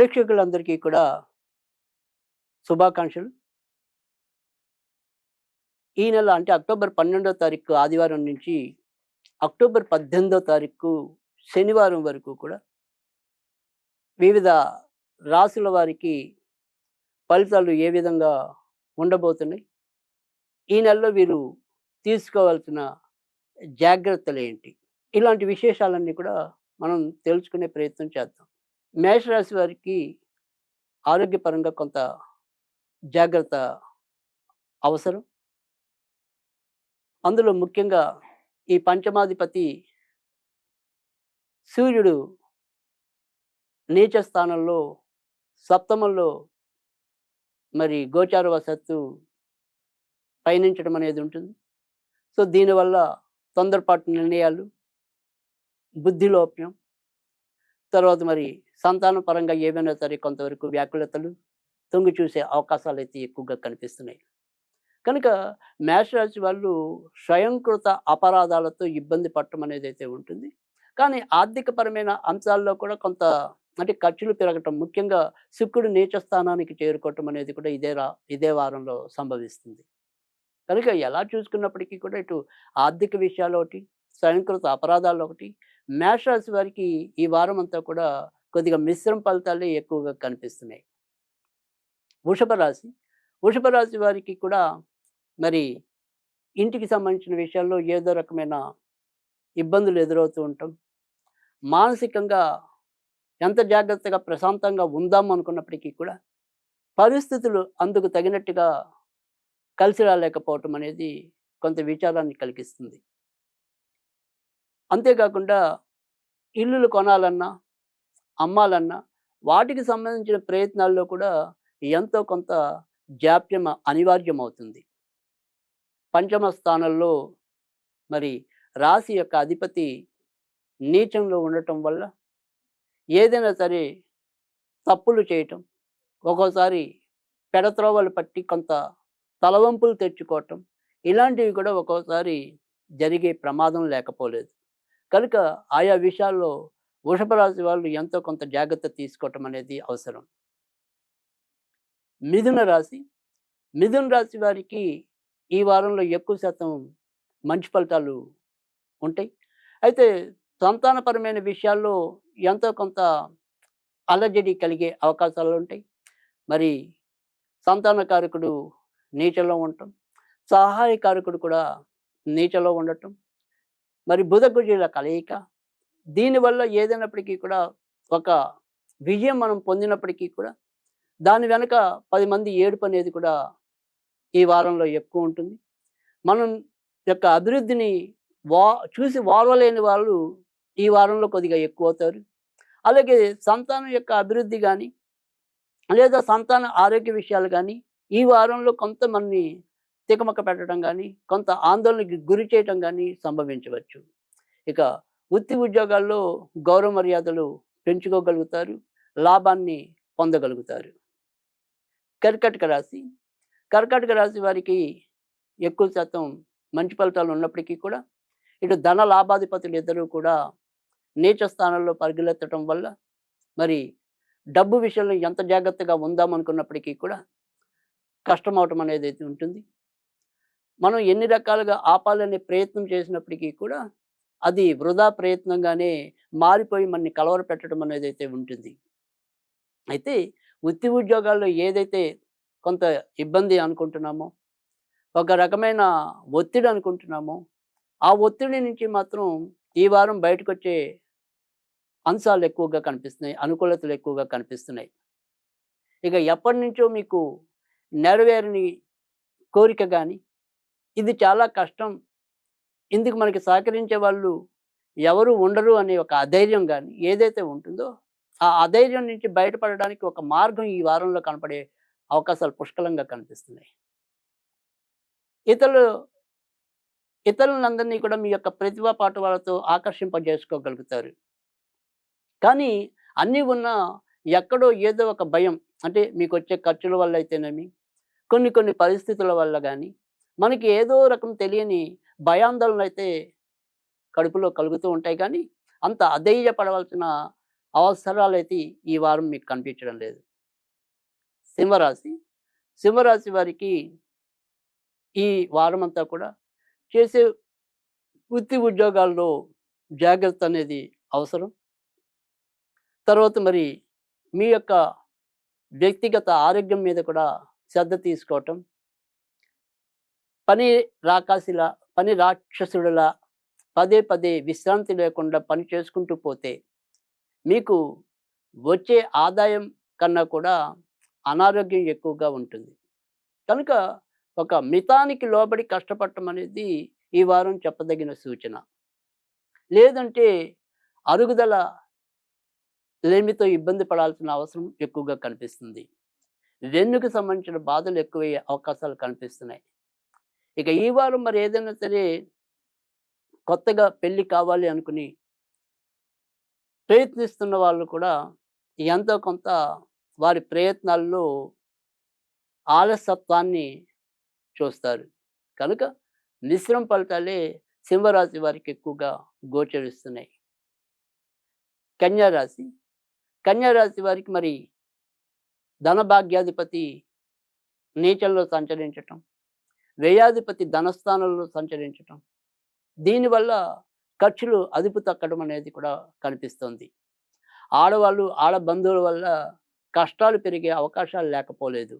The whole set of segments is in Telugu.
ప్రేక్షకులందరికీ కూడా శుభాకాంక్షలు. ఈ నెల అంటే అక్టోబర్ పన్నెండో తారీఖు ఆదివారం నుంచి అక్టోబర్ పద్దెనిమిదో తారీఖు శనివారం వరకు కూడా వివిధ రాసుల వారికి ఫలితాలు ఏ విధంగా ఉండబోతున్నాయి ఈ నెలలో వీరు తీసుకోవాల్సిన జాగ్రత్తలు ఏంటి? ఇలాంటి విశేషాలన్నీ కూడా మనం తెలుసుకునే ప్రయత్నం చేద్దాం. మేషరాశి వారికి ఆరోగ్యపరంగా కొంత జాగ్రత్త అవసరం. అందులో ముఖ్యంగా ఈ పంచమాధిపతి సూర్యుడు నీచ స్థానంలో సప్తమంలో మరి గోచార వసత్తు పయనించడం అనేది ఉంటుంది. సో దీనివల్ల తొందరపాటు నిర్ణయాలు బుద్ధిలోప్యం తర్వాత మరి సంతాన పరంగా ఏవైనా సరే కొంతవరకు వ్యాకులతలు తొంగి చూసే అవకాశాలు అయితే ఎక్కువగా కనిపిస్తున్నాయి. కనుక మేషరాశి వాళ్ళు స్వయంకృత అపరాధాలతో ఇబ్బంది పట్టడం అనేది అయితే ఉంటుంది. కానీ ఆర్థికపరమైన అంశాల్లో కూడా కొంత అంటే ఖర్చులు పెరగటం ముఖ్యంగా శుక్రుడు నీచ స్థానానికి చేరుకోవటం అనేది కూడా ఇదే రా ఇదే వారంలో సంభవిస్తుంది. కనుక ఎలా చూసుకున్నప్పటికీ కూడా ఇటు ఆర్థిక విషయాలు ఒకటి స్వయంకృత అపరాధాలు ఒకటి మేషరాశి వారికి ఈ వారం అంతా కూడా కొద్దిగా మిశ్రమ ఫలితాలే ఎక్కువగా కనిపిస్తున్నాయి. వృషభ రాశి వృషభ రాశి వారికి కూడా మరి ఇంటికి సంబంధించిన విషయాల్లో ఏదో రకమైన ఇబ్బందులు ఎదురవుతూ ఉంటాం. మానసికంగా ఎంత జాగ్రత్తగా ప్రశాంతంగా ఉందాం అనుకున్నప్పటికీ కూడా పరిస్థితులు అందుకు తగినట్టుగా కలిసి రాలేకపోవటం అనేది కొంత విచారాన్ని కలిగిస్తుంది. అంతేకాకుండా ఇల్లులు కొనాలన్నా అమ్మాలన్నా వాటికి సంబంధించిన ప్రయత్నాల్లో కూడా ఎంతో కొంత జాప్యం అనివార్యం అవుతుంది పంచమ స్థానంలో మరి రాశి యొక్క అధిపతి నీచంలో ఉండటం వల్ల ఏదైనా సరే తప్పులు చేయటం ఒక్కోసారి పెడత్రోవలు పట్టి కొంత తలవంపులు తెచ్చుకోవటం ఇలాంటివి కూడా ఒక్కోసారి జరిగే ప్రమాదం లేకపోలేదు. కనుక ఆయా విషయాల్లో వృషభరాశి వాళ్ళు ఎంతో కొంత జాగ్రత్త తీసుకోవటం అనేది అవసరం. మిథున రాశి మిథున రాశి వారికి ఈ వారంలో ఎక్కువ శాతం మంచి ఫలితాలు ఉంటాయి. అయితే సంతానపరమైన విషయాల్లో ఎంతో కొంత అలజడి కలిగే అవకాశాలు ఉంటాయి. మరి సంతానకారకుడు నీచలో ఉండటం సహాయకారకుడు కూడా నీచలో ఉండటం మరి బుధ కుజుల కలయిక దీనివల్ల ఏదైనప్పటికీ కూడా ఒక విజయం మనం పొందినప్పటికీ కూడా దాని వెనక పది మంది ఏడుపు అనేది కూడా ఈ వారంలో ఎక్కువ ఉంటుంది. మనం యొక్క అభివృద్ధిని వా చూసి వారవలేని వాళ్ళు ఈ వారంలో కొద్దిగా ఎక్కువ అవుతారు అలాగే సంతానం యొక్క అభివృద్ధి కానీ లేదా సంతాన ఆరోగ్య విషయాలు కానీ ఈ వారంలో కొంతమంది తికమక పెట్టడం కానీ కొంత ఆందోళనకి గురి చేయటం కానీ సంభవించవచ్చు. ఇక వృత్తి ఉద్యోగాల్లో గౌరవ మర్యాదలు పెంచుకోగలుగుతారు లాభాన్ని పొందగలుగుతారు. కర్కటక రాశి. కర్కాటక రాశి వారికి ఎక్కువ శాతం మంచి ఫలితాలు ఉన్నప్పటికీ కూడా ఇటు ధన లాభాధిపతులు ఇద్దరూ కూడా నీచ స్థానంలో పరిగెలెత్తడం వల్ల మరి డబ్బు విషయంలో ఎంత జాగ్రత్తగా ఉందామనుకున్నప్పటికీ కూడా కష్టం అవటం అనేది అయితే ఉంటుంది. మనం ఎన్ని రకాలుగా ఆపాలనే ప్రయత్నం చేసినప్పటికీ కూడా అది వృధా ప్రయత్నంగానే మారిపోయి మనని కలవర పెట్టడం అనేది అయితే ఉంటుంది. అయితే వృత్తి ఉద్యోగాల్లో ఏదైతే కొంత ఇబ్బంది అనుకుంటున్నామో ఒక రకమైన ఒత్తిడి అనుకుంటున్నామో ఆ ఒత్తిడి నుంచి మాత్రం ఈ వారం బయటకు వచ్చే అంశాలు ఎక్కువగా కనిపిస్తున్నాయి అనుకూలతలు ఎక్కువగా కనిపిస్తున్నాయి. ఇక ఎప్పటి నుంచో మీకు నెరవేరని కోరిక కానీ ఇది చాలా కష్టం. ఇందుకు మనకి సహకరించే వాళ్ళు ఎవరు ఉండరు అనే ఒక అధైర్యం కానీ ఏదైతే ఉంటుందో ఆ అధైర్యం నుంచి బయటపడడానికి ఒక మార్గం ఈ వారంలో కనపడే అవకాశాలు పుష్కలంగా కనిపిస్తున్నాయి. ఇతరులు ఇతరులందరినీ కూడా మీ యొక్క ప్రతిభా పాఠవాలతో ఆకర్షింపజేసుకోగలుగుతారు. కానీ అన్నీ ఉన్నా ఎక్కడో ఏదో ఒక భయం అంటే మీకు వచ్చే ఖర్చుల వల్ల అయితేనేమి కొన్ని కొన్ని పరిస్థితుల వల్ల కానీ మనకి ఏదో రకం తెలియని భయాందోళనలు అయితే కడుపులో కలుగుతూ ఉంటాయి కానీ అంత అధైర్యపడవలసిన అవసరాలైతే ఈ వారం మీకు కనిపించడం లేదు. సింహరాశి సింహరాశి వారికి ఈ వారం అంతా కూడా చేసే వృత్తి ఉద్యోగాల్లో జాగ్రత్త అనేది అవసరం. తర్వాత మరి మీ యొక్క వ్యక్తిగత ఆరోగ్యం మీద కూడా శ్రద్ధ తీసుకోవటం పని రాకాసిలా పని రాక్షసుడిలా పదే పదే విశ్రాంతి లేకుండా పని చేసుకుంటూ పోతే మీకు వచ్చే ఆదాయం కన్నా కూడా అనారోగ్యం ఎక్కువగా ఉంటుంది. కనుక ఒక మితానికి లోబడి కష్టపడటం అనేది ఈ వారం చెప్పదగిన సూచన. లేదంటే అరుగుదల లేమితో ఇబ్బంది పడాల్సిన అవసరం ఎక్కువగా కనిపిస్తుంది. వెన్నుకు సంబంధించిన బాధలు ఎక్కువయ్యే అవకాశాలు కనిపిస్తున్నాయి. ఇక ఈ వారం మరి ఏదైనా సరే కొత్తగా పెళ్ళి కావాలి అనుకుని ప్రయత్నిస్తున్న వాళ్ళు కూడా ఎంతో కొంత వారి ప్రయత్నాల్లో ఆలసత్వాన్ని చూస్తారు. కనుక మిశ్రమ ఫలితాలే సింహరాశి వారికి ఎక్కువగా గోచరిస్తున్నాయి. కన్యారాశి. కన్యారాశి వారికి మరి ధనభాగ్యాధిపతి నీచంలో సంచరించటం వ్యయాధిపతి ధనస్థానంలో సంచరించటం. దీనివల్ల ఖర్చులు అదుపు తక్కడం అనేది కూడా కనిపిస్తుంది. ఆడవాళ్ళు ఆడ బంధువుల వల్ల కష్టాలు పెరిగే అవకాశాలు లేకపోలేదు.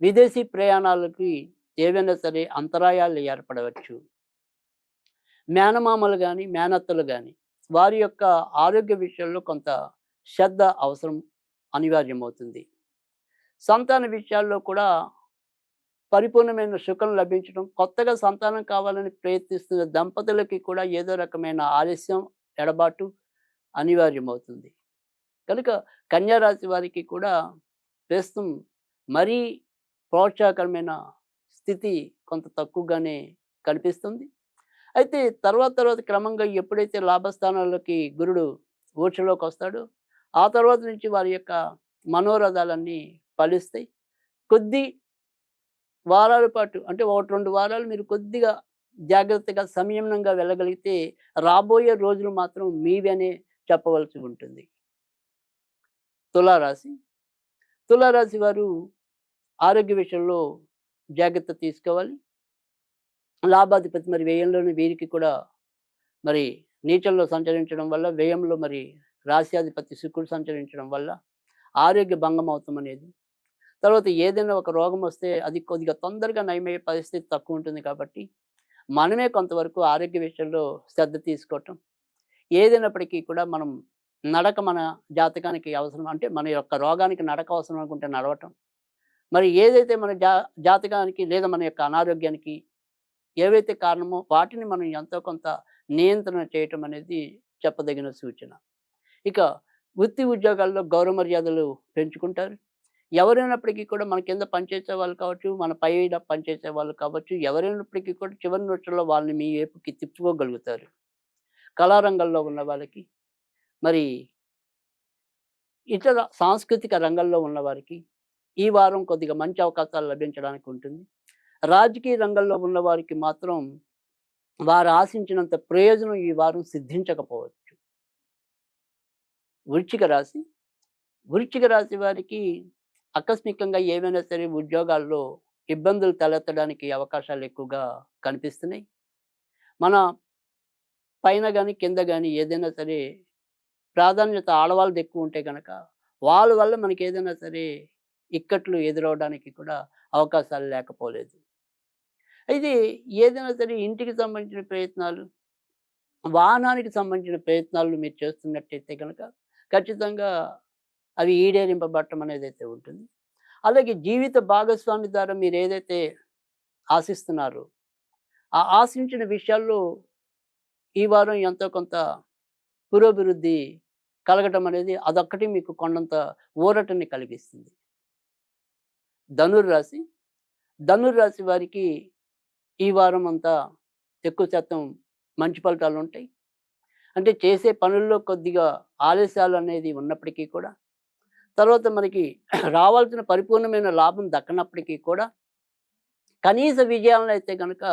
విదేశీ ప్రయాణాలకి ఏవైనా సరే అంతరాయాలు ఏర్పడవచ్చు. మేనమామలు కానీ మేనత్తలు కానీ వారి యొక్క ఆరోగ్య విషయంలో కొంత శ్రద్ధ అవసరం అనివార్యమవుతుంది. సంతాన విషయాల్లో కూడా పరిపూర్ణమైన సుఖం లభించడం కొత్తగా సంతానం కావాలని ప్రయత్నిస్తున్న దంపతులకి కూడా ఏదో రకమైన ఆలస్యం ఎడబాటు అనివార్యమవుతుంది. కనుక కన్యారాశి వారికి కూడా ప్రస్తుతం మరీ ప్రోత్సాహకరమైన స్థితి కొంత తక్కువగానే కనిపిస్తుంది. అయితే తర్వాత తర్వాత క్రమంగా ఎప్పుడైతే లాభస్థానాల్లోకి గురుడు ఊర్చలోకి వస్తాడో ఆ తర్వాత నుంచి వారి యొక్క మనోరథాలన్నీ ఫలిస్తాయి. కొద్ది వారాల పాటు అంటే ఒకటి రెండు వారాలు మీరు కొద్దిగా జాగ్రత్తగా సంయమనంగా వెళ్ళగలిగితే రాబోయే రోజులు మాత్రం మీవనే చెప్పవలసి ఉంటుంది. తులారాశి. తులారాశి వారు ఆరోగ్య విషయంలో జాగ్రత్త తీసుకోవాలి. లాభాధిపతి మరి వ్యయంలోని వీరికి కూడా మరి నీచంలో సంచరించడం వల్ల వ్యయంలో మరి రాశ్యాధిపతి శుక్రుడు సంచరించడం వల్ల ఆరోగ్య భంగం అవుతాం అనేది తర్వాత ఏదైనా ఒక రోగం వస్తే అది కొద్దిగా తొందరగా నయమయ్యే పరిస్థితి తక్కువ ఉంటుంది కాబట్టి మనమే కొంతవరకు ఆరోగ్య విషయంలో శ్రద్ధ తీసుకోవటం. ఏదైనప్పటికీ కూడా మనం నడక మన జాతకానికి అవసరం అంటే మన యొక్క రోగానికి నడక అవసరం అనుకుంటే నడవటం. మరి ఏదైతే మన జా జాతకానికి లేదా మన యొక్క అనారోగ్యానికి ఏవైతే కారణమో వాటిని మనం ఎంతో కొంత నియంత్రణ చేయటం అనేది చెప్పదగిన సూచన. ఇక వృత్తి ఉద్యోగాల్లో గౌరవ మర్యాదలు పెంచుకుంటారు. ఎవరైనప్పటికీ కూడా మన కింద పనిచేసే వాళ్ళు కావచ్చు మన పై పనిచేసే వాళ్ళు కావచ్చు ఎవరైనప్పటికీ కూడా చివరి రోజుల్లో వాళ్ళని మీ వైపుకి తిప్పుకోగలుగుతారు. కళారంగంలో ఉన్న వాళ్ళకి మరి ఇతర సాంస్కృతిక రంగంలో ఉన్న వారికి ఈ వారం కొద్దిగా మంచి అవకాశాలు లభించడానికి ఉంటుంది. రాజకీయ రంగంలో ఉన్న వారికి మాత్రం వారు ఆశించినంత ప్రయోజనం ఈ వారం సిద్ధించకపోవచ్చు. వృచ్చిక రాశి వృచ్చిక రాశి వారికి ఆకస్మికంగా ఏమైనా సరే ఉద్యోగాల్లో ఇబ్బందులు తలెత్తడానికి అవకాశాలు ఎక్కువగా కనిపిస్తున్నాయి. మన పైన కానీ కింద కానీ ఏదైనా సరే ప్రాధాన్యత ఆడవాళ్ళది ఎక్కువ ఉంటే కనుక వాళ్ళ వల్ల మనకి ఏదైనా సరే ఇక్కట్లు ఎదురవడానికి కూడా అవకాశాలు లేకపోలేదు. అయితే ఏదైనా సరే ఇంటికి సంబంధించిన ప్రయత్నాలు వాహనానికి సంబంధించిన ప్రయత్నాలు మీరు చేస్తున్నట్టయితే కనుక ఖచ్చితంగా అవి ఈడేరింపబట్టం అనేది అయితే ఉంటుంది. అలాగే జీవిత భాగస్వామి ద్వారా మీరు ఏదైతే ఆశిస్తున్నారో ఆ ఆశించిన విషయాల్లో ఈ వారం ఎంతో కొంత పురోభివృద్ధి కలగటం అనేది అదొక్కటి మీకు కొండంత ఊరటని కలిగిస్తుంది. ధనుర్రాశి ధనుర్రాశి వారికి ఈ వారం అంతా ఎక్కువ శాతం మంచి ఫలితాలు ఉంటాయి. అంటే చేసే పనుల్లో కొద్దిగా ఆలస్యాలు అనేది ఉన్నప్పటికీ కూడా తర్వాత మనకి రావాల్సిన పరిపూర్ణమైన లాభం దక్కనప్పటికీ కూడా కనీస విజయాలను అయితే కనుక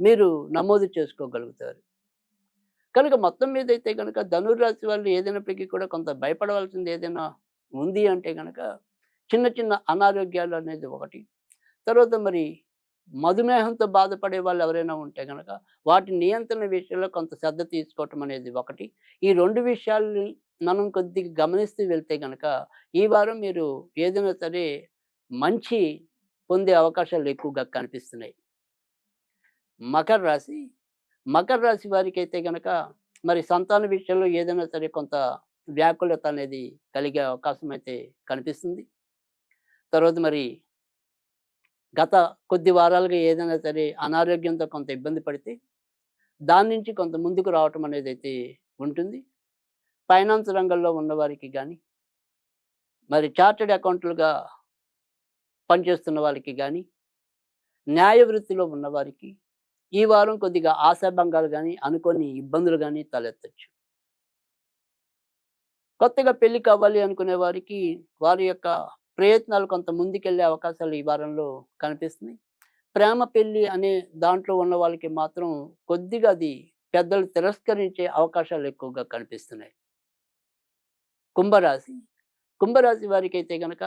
మీరు నమోదు చేసుకోగలుగుతారు. కనుక మొత్తం మీద అయితే కనుక ధనుర్రాశి వాళ్ళు ఏదైనప్పటికీ కూడా కొంత భయపడవలసింది ఏదైనా ఉంది అంటే కనుక చిన్న చిన్న అనారోగ్యాలు అనేది ఒకటి. తర్వాత మరి మధుమేహంతో బాధపడే వాళ్ళు ఎవరైనా ఉంటే కనుక వాటి నియంత్రణ విషయంలో కొంత శ్రద్ధ తీసుకోవటం అనేది ఒకటి. ఈ రెండు విషయాల్ని మనం కొద్దిగా గమనిస్తూ వెళ్తే కనుక ఈ వారం మీరు ఏదైనా సరే మంచి పొందే అవకాశాలు ఎక్కువగా కనిపిస్తున్నాయి. మకర రాశి మకర రాశి వారికి అయితే కనుక మరి సంతాన విషయంలో ఏదైనా సరే కొంత వ్యాకులత అనేది కలిగే అవకాశం అయితే కనిపిస్తుంది. తర్వాత మరి గత కొద్ది వారాలుగా ఏదైనా సరే అనారోగ్యంతో కొంత ఇబ్బంది పడితే దాని నుంచి కొంత ముందుకు రావటం అనేది అయితే ఉంటుంది. ఫైనాన్స్ రంగంలో ఉన్నవారికి కానీ మరి చార్టెడ్ అకౌంట్లుగా పనిచేస్తున్న వాళ్ళకి కానీ న్యాయ వృత్తిలో ఉన్నవారికి ఈ వారం కొద్దిగా ఆశాభంగాలు కానీ అనుకోని ఇబ్బందులు కానీ తలెత్తచ్చు. కొత్తగా పెళ్ళి కావాలి అనుకునే వారికి వారి యొక్క ప్రయత్నాలు కొంత ముందుకెళ్ళే అవకాశాలు ఈ వారంలో కనిపిస్తున్నాయి. ప్రేమ పెళ్ళి అనే దాంట్లో ఉన్న వాళ్ళకి మాత్రం కొద్దిగా అది పెద్దలు తిరస్కరించే అవకాశాలు ఎక్కువగా కనిపిస్తున్నాయి. కుంభరాశి. కుంభరాశి వారికి అయితే కనుక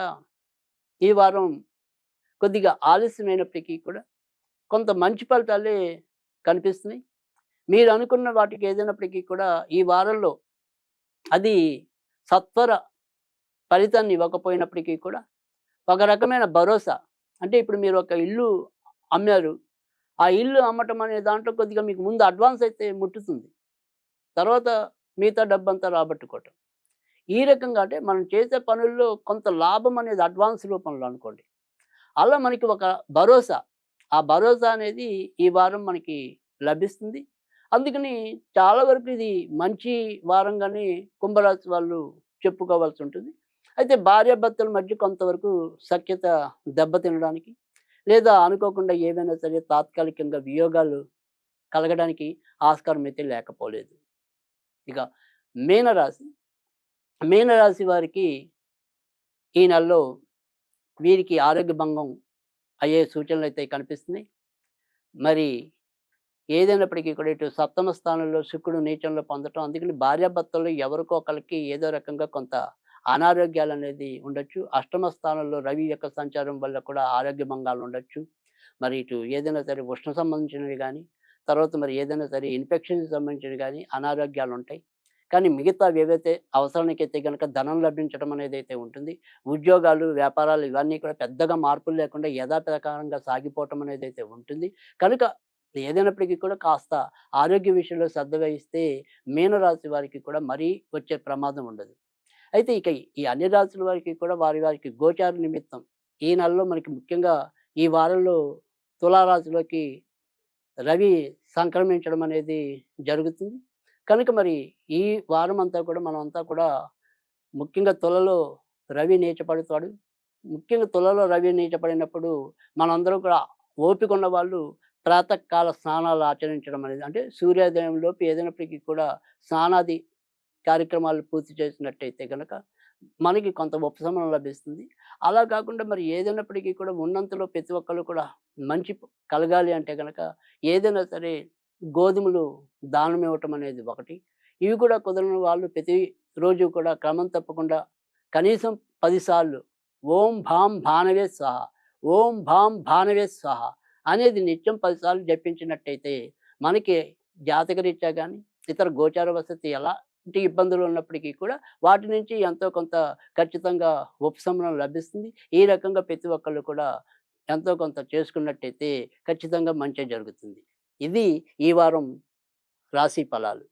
ఈ వారం కొద్దిగా ఆలస్యమైనప్పటికీ కూడా కొంత మంచి ఫలితాలే కనిపిస్తున్నాయి. మీరు అనుకున్న వాటికి ఏదైనప్పటికీ కూడా ఈ వారంలో అది సత్వర ఫలితాన్ని ఇవ్వకపోయినప్పటికీ కూడా ఒక రకమైన భరోసా. అంటే ఇప్పుడు మీరు ఒక ఇల్లు అమ్మారు. ఆ ఇల్లు అమ్మటం అనే దాంట్లో కొద్దిగా మీకు ముందు అడ్వాన్స్ అయితే ముట్టుతుంది. తర్వాత మిగతా డబ్బంతా రాబట్టుకోవటం. ఈ రకంగా అంటే మనం చేసే పనుల్లో కొంత లాభం అనేది అడ్వాన్స్ రూపంలో అనుకోండి. అలా మనకి ఒక భరోసా. ఆ భరోసా అనేది ఈ వారం మనకి లభిస్తుంది. అందుకని చాలా వరకు ఇది మంచి వారంగానే కుంభరాశి వాళ్ళు చెప్పుకోవాల్సి ఉంటుంది. అయితే భార్యాభర్తల మధ్య కొంతవరకు సఖ్యత దెబ్బతినడానికి లేదా అనుకోకుండా ఏవైనా సరే తాత్కాలికంగా వియోగాలు కలగడానికి ఆస్కారం అయితే లేకపోలేదు. ఇక మీనరాశి మీనరాశి వారికి ఈ నెలలో వీరికి ఆరోగ్య భంగం అయ్యే సూచనలు అయితే కనిపిస్తున్నాయి మరి ఏదైనప్పటికీ కూడా ఇటు సప్తమ స్థానంలో శుక్రుడు నీచంలో పొందటం అందుకని భార్యాభర్తలు ఎవరికో ఒకరికి ఏదో రకంగా కొంత అనారోగ్యాలు అనేది ఉండొచ్చు. అష్టమ స్థానంలో రవి యొక్క సంచారం వల్ల కూడా ఆరోగ్య భంగాలు ఉండొచ్చు. మరి ఇటు ఏదైనా సరే ఉష్ణ సంబంధించినవి కానీ తర్వాత మరి ఏదైనా సరే ఇన్ఫెక్షన్కి సంబంధించినవి కానీ అనారోగ్యాలు ఉంటాయి. కానీ మిగతా ఏవైతే అవసరానికైతే కనుక ధనం లభించడం అనేది అయితే ఉంటుంది ఉద్యోగాలు వ్యాపారాలు ఇవన్నీ కూడా పెద్దగా మార్పులు లేకుండా యథాప్రకారంగా సాగిపోవటం అనేది అయితే ఉంటుంది. కనుక ఏదైనప్పటికీ కూడా కాస్త ఆరోగ్య విషయంలో శ్రద్ధ వహిస్తే మీనరాశి వారికి కూడా మరీ వచ్చే ప్రమాదం ఉండదు. అయితే ఇక ఈ అన్ని రాశుల వారికి కూడా వారి వారికి గోచార నిమిత్తం ఈ నెలలో మనకి ముఖ్యంగా ఈ వారంలో తులారాశిలోకి రవి సంక్రమించడం అనేది జరుగుతుంది. కనుక మరి ఈ వారం అంతా కూడా మనం అంతా కూడా ముఖ్యంగా తులలో రవి నీచపడతాడు. ముఖ్యంగా తులలో రవి నీచపడినప్పుడు మనందరం కూడా ఓపిక ఉన్న వాళ్ళు ప్రాతకాల స్నానాలు ఆచరించడం అనేది అంటే సూర్యోదయం లోపు ఏదైనప్పటికీ కూడా స్నానాది కార్యక్రమాలు పూర్తి చేసినట్టయితే కనుక మనకి కొంత ఉపశమనం లభిస్తుంది. అలా కాకుండా మరి ఏదైనప్పటికీ కూడా ఉన్నంతలో ప్రతి ఒక్కరు కూడా మంచి కలగాలి అంటే కనుక ఏదైనా సరే గోధుమలు దానం ఇవ్వటం అనేది ఒకటి. ఇవి కూడా కుదరని వాళ్ళు ప్రతి రోజు కూడా క్రమం తప్పకుండా కనీసం పదిసార్లు ఓం భాం భానవే స్వాహ ఓం భాం భానవే స్వాహ అనేది నిత్యం పదిసార్లు జపించినట్టయితే మనకి జాతకరీత్యా కానీ ఇతర గోచార వసతి ఎలాంటి ఇబ్బందులు ఉన్నప్పటికీ కూడా వాటి నుంచి ఎంతో కొంత ఖచ్చితంగా ఉపశమనం లభిస్తుంది. ఈ రకంగా ప్రతి ఒక్కళ్ళు కూడా ఎంతో కొంత చేసుకున్నట్టయితే ఖచ్చితంగా మంచి జరుగుతుంది. ఇది ఈ వారం రాశి ఫలాలు.